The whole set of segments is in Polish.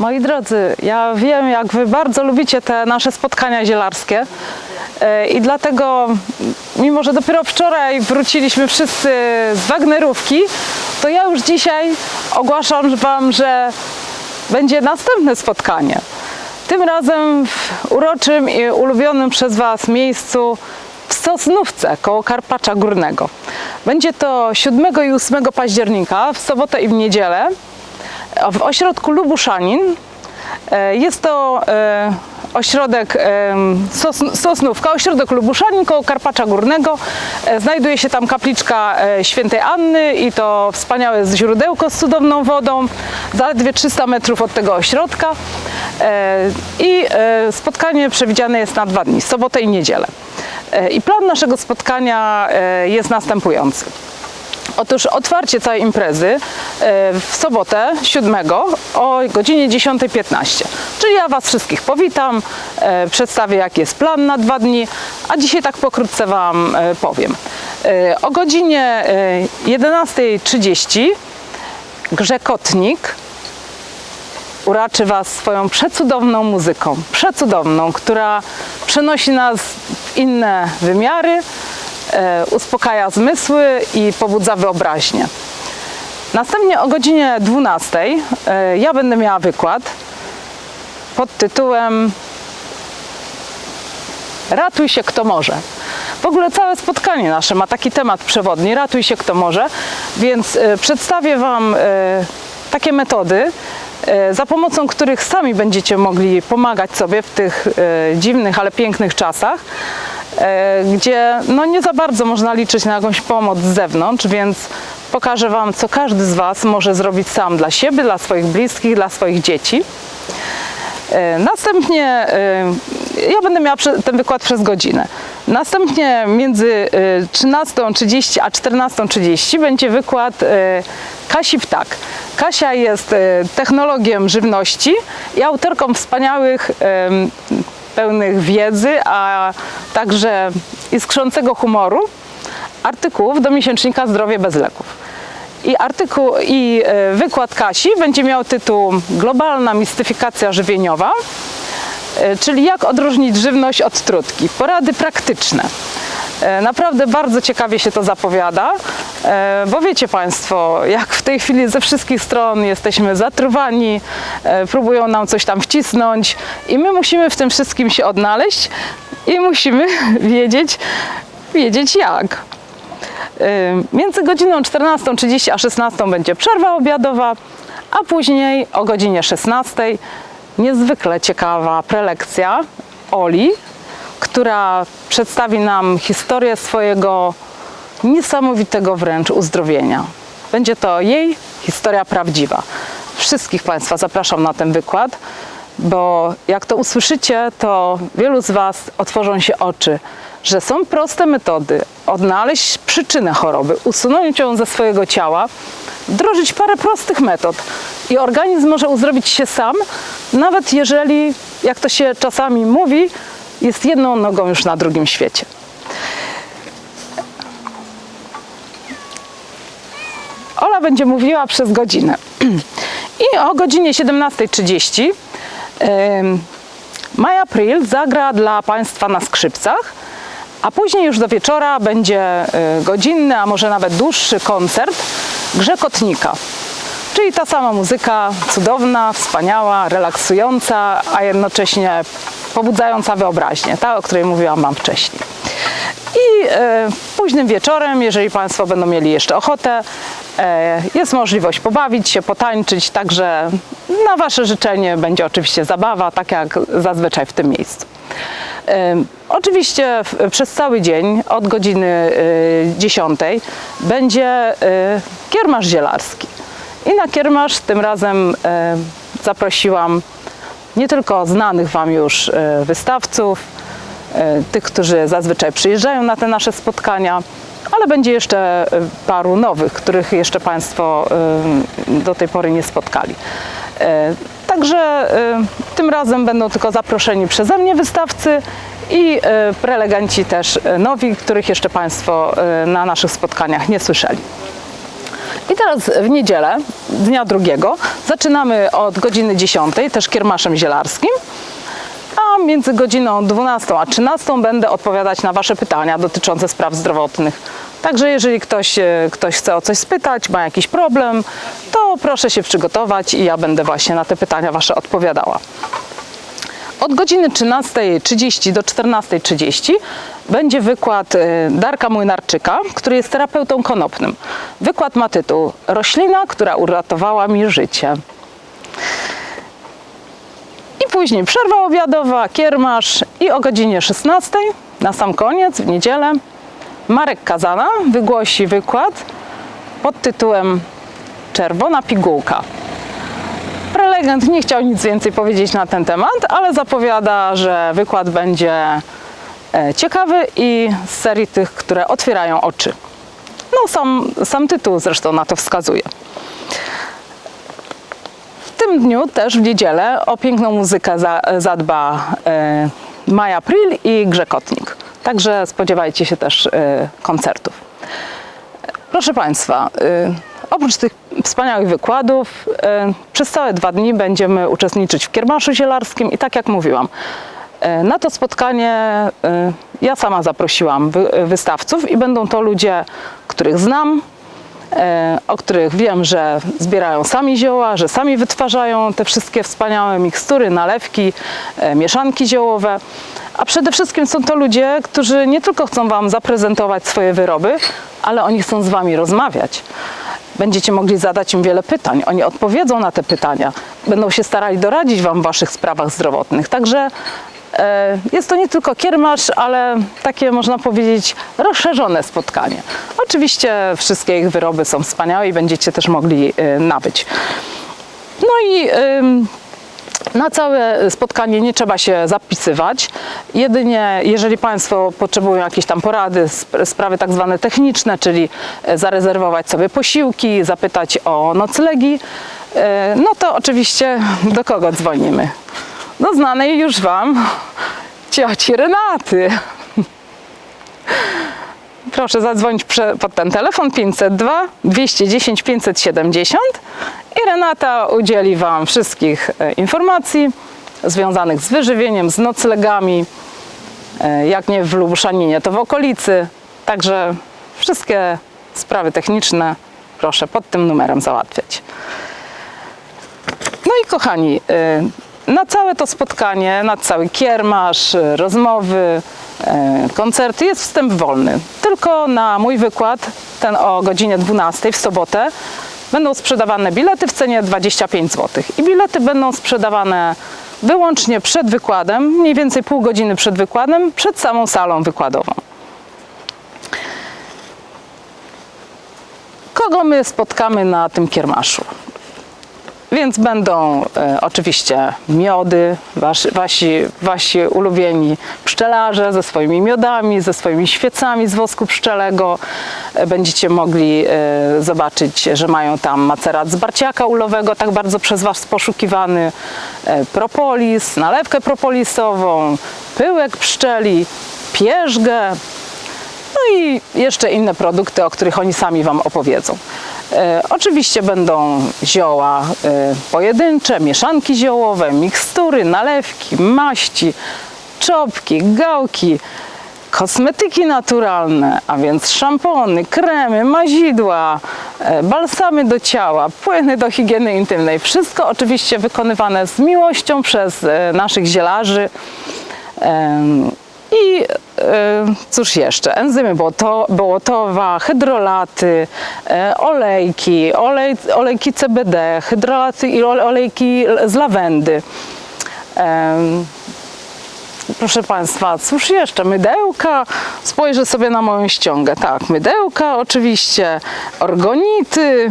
Moi drodzy, ja wiem, jak Wy bardzo lubicie te nasze spotkania zielarskie e, i dlatego, mimo że dopiero wczoraj wróciliśmy wszyscy z Wagnerówki, to ja już dzisiaj ogłaszam Wam, że będzie następne spotkanie. Tym razem w uroczym i ulubionym przez Was miejscu w Sosnówce koło Karpacza Górnego. Będzie to 7 i 8 października, w sobotę i w niedzielę w ośrodku Lubuszanin. E, Jest to e, ośrodek e, Sos- Sosnówka, ośrodek Lubuszanin koło Karpacza Górnego. Znajduje się tam kapliczka świętej Anny i to wspaniałe źródełko z cudowną wodą, zaledwie 300 metrów od tego ośrodka. I spotkanie przewidziane jest na dwa dni, sobotę i niedzielę. I plan naszego spotkania jest następujący. Otóż otwarcie całej imprezy e, w sobotę 7 o godzinie 10.15. Czyli ja Was wszystkich powitam, e, przedstawię jaki jest plan na dwa dni, a dzisiaj tak pokrótce Wam e, powiem. O godzinie e, 11.30 Grzekotnik uraczy Was swoją przecudowną muzyką. Przecudowną, która przenosi nas w inne wymiary, uspokaja zmysły i pobudza wyobraźnię. Następnie o godzinie 12 e, ja będę miała wykład pod tytułem Ratuj się kto może. W ogóle całe spotkanie nasze ma taki temat przewodni, ratuj się kto może, więc e, przedstawię Wam e, takie metody, e, za pomocą których sami będziecie mogli pomagać sobie w tych e, dziwnych, ale pięknych czasach, e, gdzie no nie za bardzo można liczyć na jakąś pomoc z zewnątrz, więc pokażę Wam, co każdy z Was może zrobić sam dla siebie, dla swoich bliskich, dla swoich dzieci. E, Następnie e, ja będę miała ten wykład przez godzinę. Następnie między e, 13.30 a 14.30 będzie wykład e, Kasi Ptak. Kasia jest e, technologiem żywności i autorką wspaniałych, pełnych wiedzy, a także iskrzącego humoru artykułów do miesięcznika Zdrowie bez leków. I artykuł i e, wykład Kasi będzie miał tytuł Globalna mistyfikacja żywieniowa, e, czyli jak odróżnić żywność od trutki. Porady praktyczne. E, Naprawdę bardzo ciekawie się to zapowiada, e, bo wiecie Państwo, jak w tej chwili ze wszystkich stron jesteśmy zatruwani, e, próbują nam coś tam wcisnąć i my musimy w tym wszystkim się odnaleźć i musimy wiedzieć, wiedzieć jak. Między godziną 14.30 a 16.00 będzie przerwa obiadowa, a później o godzinie 16.00 niezwykle ciekawa prelekcja Oli, która przedstawi nam historię swojego niesamowitego wręcz uzdrowienia. Będzie to jej historia prawdziwa. Wszystkich Państwa zapraszam na ten wykład, bo jak to usłyszycie, to wielu z Was otworzą się oczy, że są proste metody odnaleźć przyczynę choroby, usunąć ją ze swojego ciała, wdrożyć parę prostych metod i organizm może uzdrowić się sam, nawet jeżeli, jak to się czasami mówi, jest jedną nogą już na drugim świecie. Ola będzie mówiła przez godzinę. I o godzinie 17.30 em, Maja April zagra dla Państwa na skrzypcach, a później już do wieczora będzie e, godzinny, a może nawet dłuższy koncert Grzekotnika. Czyli ta sama muzyka, cudowna, wspaniała, relaksująca, a jednocześnie pobudzająca wyobraźnię, ta, o której mówiłam Wam wcześniej. I e, późnym wieczorem, jeżeli Państwo będą mieli jeszcze ochotę, e, jest możliwość pobawić się, potańczyć, także na Wasze życzenie będzie oczywiście zabawa, tak jak zazwyczaj w tym miejscu. E, Oczywiście w- przez cały dzień od godziny e, 10 będzie e, kiermasz zielarski. I na kiermasz tym razem e, zaprosiłam nie tylko znanych Wam już e, wystawców, e, tych, którzy zazwyczaj przyjeżdżają na te nasze spotkania, ale będzie jeszcze e, paru nowych, których jeszcze Państwo do tej pory nie spotkali. Także tym razem będą tylko zaproszeni przeze mnie wystawcy i prelegenci też nowi, których jeszcze Państwo na naszych spotkaniach nie słyszeli. I teraz w niedzielę, dnia drugiego, zaczynamy od godziny 10, też kiermaszem zielarskim. A między godziną 12 a 13 będę odpowiadać na Wasze pytania dotyczące spraw zdrowotnych. Także jeżeli ktoś, e, ktoś chce o coś spytać, ma jakiś problem, to proszę się przygotować i ja będę właśnie na te pytania Wasze odpowiadała. Od godziny 13.30 do 14.30 będzie wykład e, Darka Młynarczyka, który jest terapeutą konopnym. Wykład ma tytuł Roślina, która uratowała mi życie. I później przerwa obiadowa, kiermasz i o godzinie 16 na sam koniec, w niedzielę, Marek Kazana wygłosi wykład pod tytułem Czerwona pigułka. Prelegent nie chciał nic więcej powiedzieć na ten temat, ale zapowiada, że wykład będzie e, ciekawy i z serii tych, które otwierają oczy. No, sam, sam tytuł zresztą na to wskazuje. W tym dniu, też w niedzielę, o piękną muzykę za, zadba e, Maja Pril i Grzekotnik. Także spodziewajcie się też e, koncertów. Proszę Państwa, y, oprócz tych wspaniałych wykładów, y, przez całe dwa dni będziemy uczestniczyć w kiermaszu zielarskim i tak jak mówiłam, y, na to spotkanie y, ja sama zaprosiłam wy, wystawców i będą to ludzie, których znam, o których wiem, że zbierają sami zioła, że sami wytwarzają te wszystkie wspaniałe mikstury, nalewki, mieszanki ziołowe. A przede wszystkim są to ludzie, którzy nie tylko chcą Wam zaprezentować swoje wyroby, ale oni chcą z Wami rozmawiać. Będziecie mogli zadać im wiele pytań. Oni odpowiedzą na te pytania. Będą się starali doradzić Wam w Waszych sprawach zdrowotnych. Także e, jest to nie tylko kiermasz, ale takie można powiedzieć rozszerzone spotkanie. Oczywiście wszystkie ich wyroby są wspaniałe i będziecie też mogli e, nabyć. No i na całe spotkanie nie trzeba się zapisywać. Jedynie jeżeli Państwo potrzebują jakieś tam porady, sp- sprawy tak zwane techniczne, czyli e, zarezerwować sobie posiłki, zapytać o noclegi, e, no to oczywiście do kogo dzwonimy? Do znanej już Wam cioci Renaty. Proszę zadzwonić pod ten telefon 502 210 570 i Renata udzieli Wam wszystkich e, informacji związanych z wyżywieniem, z noclegami, e, jak nie w Lubuszaninie, to w okolicy. Także wszystkie sprawy techniczne proszę pod tym numerem załatwiać. No i kochani, y, na całe to spotkanie, na cały kiermasz, rozmowy, y, koncerty jest wstęp wolny. Tylko na mój wykład, ten o godzinie 12 w sobotę, będą sprzedawane bilety w cenie 25 zł. I bilety będą sprzedawane wyłącznie przed wykładem, mniej więcej pół godziny przed wykładem, przed samą salą wykładową. Kogo my spotkamy na tym kiermaszu? Więc będą e, oczywiście miody, wasi, wasi, ulubieni pszczelarze ze swoimi miodami, ze swoimi świecami z wosku pszczelego. E, Będziecie mogli e, zobaczyć, że mają tam macerat z barciaka ulowego, tak bardzo przez Was poszukiwany, e, propolis, nalewkę propolisową, pyłek pszczeli, pierzgę, no i jeszcze inne produkty, o których oni sami Wam opowiedzą. E, oczywiście będą zioła e, pojedyncze, mieszanki ziołowe, mikstury, nalewki, maści, czopki, gałki, kosmetyki naturalne, a więc szampony, kremy, mazidła, e, balsamy do ciała, płyny do higieny intymnej. Wszystko oczywiście wykonywane z miłością przez naszych zielarzy. I e, cóż jeszcze? Enzymy błoto, błotowa, hydrolaty, e, olejki, olej, olejki CBD, hydrolaty i ole- olejki z lawendy. Proszę Państwa, cóż jeszcze? Mydełka. Spojrzę sobie na moją ściągę. Tak, mydełka oczywiście, orgonity.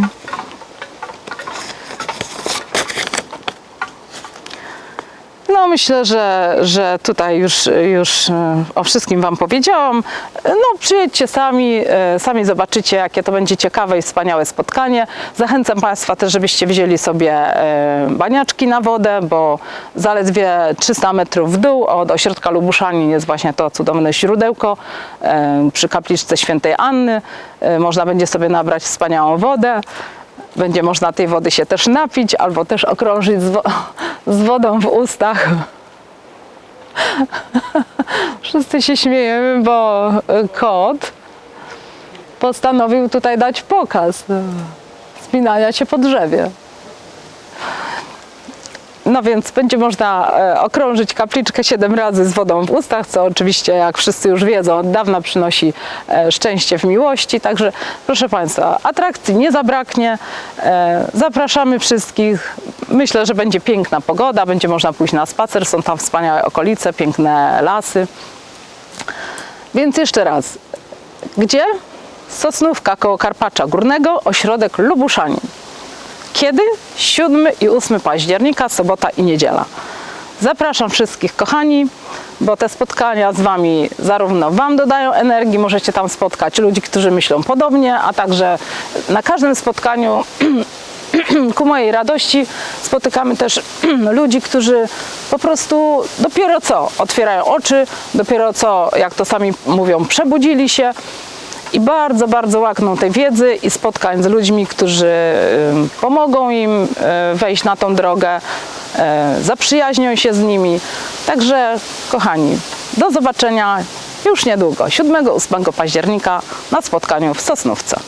No myślę, że, że tutaj już, już e, o wszystkim Wam powiedziałam. No przyjedźcie sami, e, sami zobaczycie jakie to będzie ciekawe i wspaniałe spotkanie. Zachęcam Państwa też, żebyście wzięli sobie e, baniaczki na wodę, bo zaledwie 300 metrów w dół od ośrodka Lubuszanin jest właśnie to cudowne źródełko e, przy kapliczce świętej Anny. E, Można będzie sobie nabrać wspaniałą wodę. Będzie można tej wody się też napić, albo też okrążyć z, wo- z wodą w ustach. Wszyscy się śmiejemy, bo y, kot postanowił tutaj dać pokaz y, spinania się po drzewie. No więc będzie można e, okrążyć kapliczkę 7 razy z wodą w ustach, co oczywiście, jak wszyscy już wiedzą, od dawna przynosi e, szczęście w miłości. Także, proszę Państwa, atrakcji nie zabraknie. E, Zapraszamy wszystkich. Myślę, że będzie piękna pogoda, będzie można pójść na spacer. Są tam wspaniałe okolice, piękne lasy. Więc jeszcze raz, gdzie? Sosnówka koło Karpacza Górnego, ośrodek Lubuszanin. Kiedy? 7 i 8 października, sobota i niedziela. Zapraszam wszystkich kochani, bo te spotkania z Wami zarówno Wam dodają energii, możecie tam spotkać ludzi, którzy myślą podobnie, a także na każdym spotkaniu ku mojej radości spotykamy też ludzi, którzy po prostu dopiero co otwierają oczy, dopiero co, jak to sami mówią, przebudzili się i bardzo, bardzo łakną tej wiedzy i spotkań z ludźmi, którzy ym, pomogą im y, wejść na tą drogę, y, zaprzyjaźnią się z nimi. Także, kochani, do zobaczenia już niedługo, 7-8 października na spotkaniu w Sosnówce.